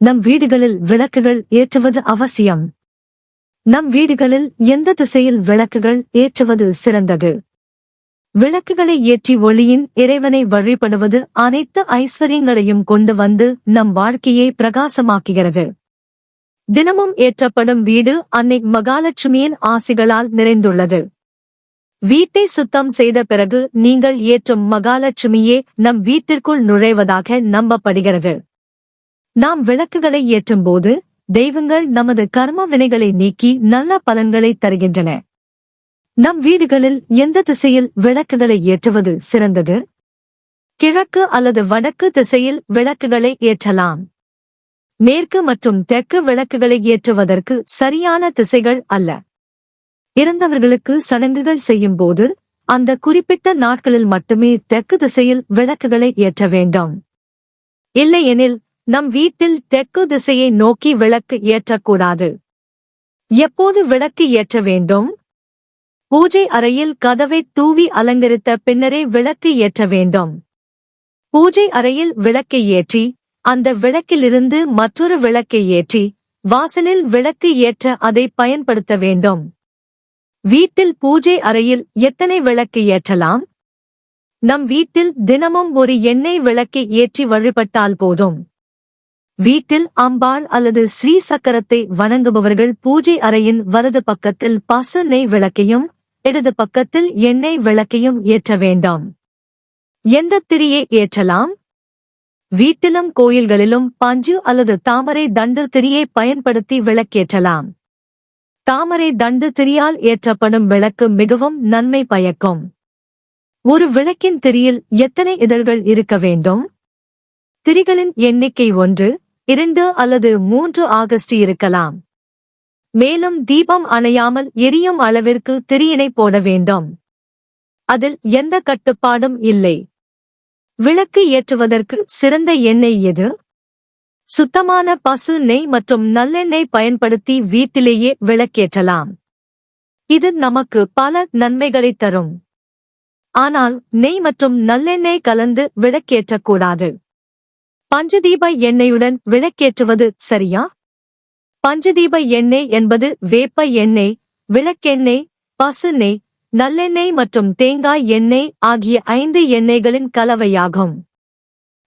நம் வீடுகளில் விளக்குகள் ஏற்றுவது அவசியம். நம் வீடுகளில் எந்த திசையில் விளக்குகள் ஏற்றுவது சிறந்தது? விளக்குகளை ஏற்றி ஒளியின் இறைவனை வழிபடுவது அனைத்து ஐஸ்வர்யங்களையும் கொண்டு வந்து நம் வாழ்க்கையை பிரகாசமாக்குகிறது. தினமும் ஏற்றப்படும் வீடு அன்னை மகாலட்சுமியின் ஆசிகளால் நிறைந்துள்ளது. வீட்டை சுத்தம் செய்த பிறகு நீங்கள் ஏற்றும் மகாலட்சுமியே நம் வீட்டிற்குள் நுழைவதாக நம்பப்படுகிறது. நாம் விளக்குகளை ஏற்றும்போது தெய்வங்கள் நமது கர்ம வினைகளை நீக்கி நல்ல பலன்களை தருகின்றன. நம் வீடுகளில் எந்த திசையில் விளக்குகளை ஏற்றுவது சிறந்தது? கிழக்கு அல்லது வடக்கு திசையில் விளக்குகளை ஏற்றலாம். மேற்கு மற்றும் தெற்கு விளக்குகளை ஏற்றுவதற்கு சரியான திசைகள் அல்ல. இறந்தவர்களுக்கு சடங்குகள் செய்யும்போது அந்த குறிப்பிட்ட நாட்களில் மட்டுமே தெற்கு திசையில் விளக்குகளை ஏற்ற வேண்டும். இல்லையெனில் நம் வீட்டில் தெற்கு திசையை நோக்கி விளக்கு ஏற்றக்கூடாது. எப்போது விளக்கு ஏற்ற வேண்டும்? பூஜை அறையில் கதவை தூவி அலங்கரித்த பின்னரே விளக்கு ஏற்ற வேண்டும். பூஜை அறையில் விளக்கை ஏற்றி அந்த விளக்கிலிருந்து மற்றொரு விளக்கை ஏற்றி வாசலில் விளக்கு ஏற்ற அதை பயன்படுத்த வேண்டும். வீட்டில் பூஜை அறையில் எத்தனை விளக்கு ஏற்றலாம்? நம் வீட்டில் தினமும் ஒரு எண்ணெய் விளக்கை ஏற்றி வழிபட்டால் போதும். வீட்டில் அம்பாள் அல்லது ஸ்ரீ சக்கரத்தை வணங்குபவர்கள் பூஜை அறையின் வலது பக்கத்தில் பச நெய் விளக்கையும் இடது பக்கத்தில் எண்ணெய் விளக்கையும் ஏற்ற வேண்டாம். எந்த திரியை ஏற்றலாம்? வீட்டிலும் கோயில்களிலும் பஞ்சு அல்லது தாமரை தண்டு திரியை பயன்படுத்தி விளக்கேற்றலாம். தாமரை தண்டு திரியால் ஏற்றப்படும் விளக்கு மிகவும் நன்மை பயக்கும். ஒரு விளக்கின் திரியில் எத்தனை இதழ்கள் இருக்க வேண்டும்? திரிகளின் எண்ணிக்கை ஒன்று இரண்டு அல்லது மூன்று ஆகஸ்ட் இருக்கலாம். மேலும் தீபம் அணையாமல் எரியும் அளவிற்கு திரியினை போட வேண்டும். அதில் எந்த கட்டுப்பாடும் இல்லை. விளக்கு ஏற்றுவதற்கு சிறந்த எண்ணெய் எது? சுத்தமான பசு நெய் மற்றும் நல்லெண்ணெய் பயன்படுத்தி வீட்டிலேயே விளக்கேற்றலாம். இது நமக்கு பல நன்மைகளை தரும். ஆனால் நெய் மற்றும் நல்லெண்ணெய் கலந்து விளக்கேற்றக்கூடாது. பஞ்சதீப எண்ணெயுடன் விளக்கேற்றுவது சரியா? பஞ்சதீப எண்ணெய் என்பது வேப்ப எண்ணெய் விளக்கெண்ணெய் பசு நெய் நல்லெண்ணெய் மற்றும் தேங்காய் எண்ணெய் ஆகிய ஐந்து எண்ணெய்களின் கலவையாகும்.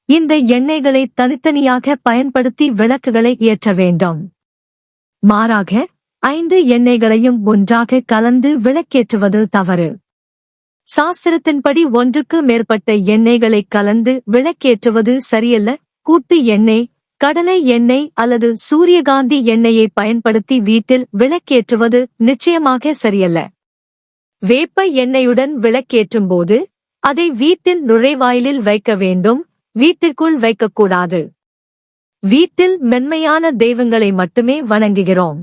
இந்த எண்ணெய்களை தனித்தனியாக பயன்படுத்தி விளக்குகளை ஏற்ற வேண்டும். மாறாக ஐந்து எண்ணெய்களையும் ஒன்றாக கலந்து விளக்கேற்றுவது தவறு. சாஸ்திரத்தின்படி ஒன்றுக்கு மேற்பட்ட எண்ணெய்களை கலந்து விளக்கேற்றுவது சரியல்ல? கூட்டு எண்ணெய் கடலை எண்ணெய் அல்லது சூரியகாந்தி எண்ணெயை பயன்படுத்தி வீட்டில் விளக்கேற்றுவது நிச்சயமாக சரியல்ல. வேப்ப எண்ணெயுடன் விளக்கேற்றும் போது அதை வீட்டின் நுழைவாயிலில் வைக்க வேண்டும் வீட்டிற்குள் வைக்கக்கூடாது. வீட்டில் மென்மையான தெய்வங்களை மட்டுமே வணங்குகிறோம்.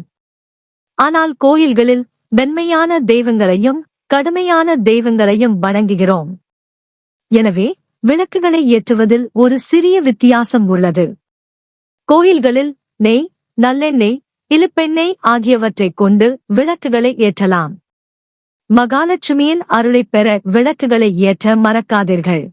ஆனால் கோயில்களில் மென்மையான தெய்வங்களையும் கடுமையான தெய்வங்களையும் வணங்குகிறோம். எனவே விளக்குகளை ஏற்றுவதில் ஒரு சிறிய வித்தியாசம் உள்ளது. கோயில்களில் நெய் நல்லெண்ணெய் இலுப்பெண்ணெய் ஆகியவற்றைக் கொண்டு விளக்குகளை ஏற்றலாம். மகாலட்சுமியின் அருளைப் பெற விளக்குகளை ஏற்ற மறக்காதீர்கள்.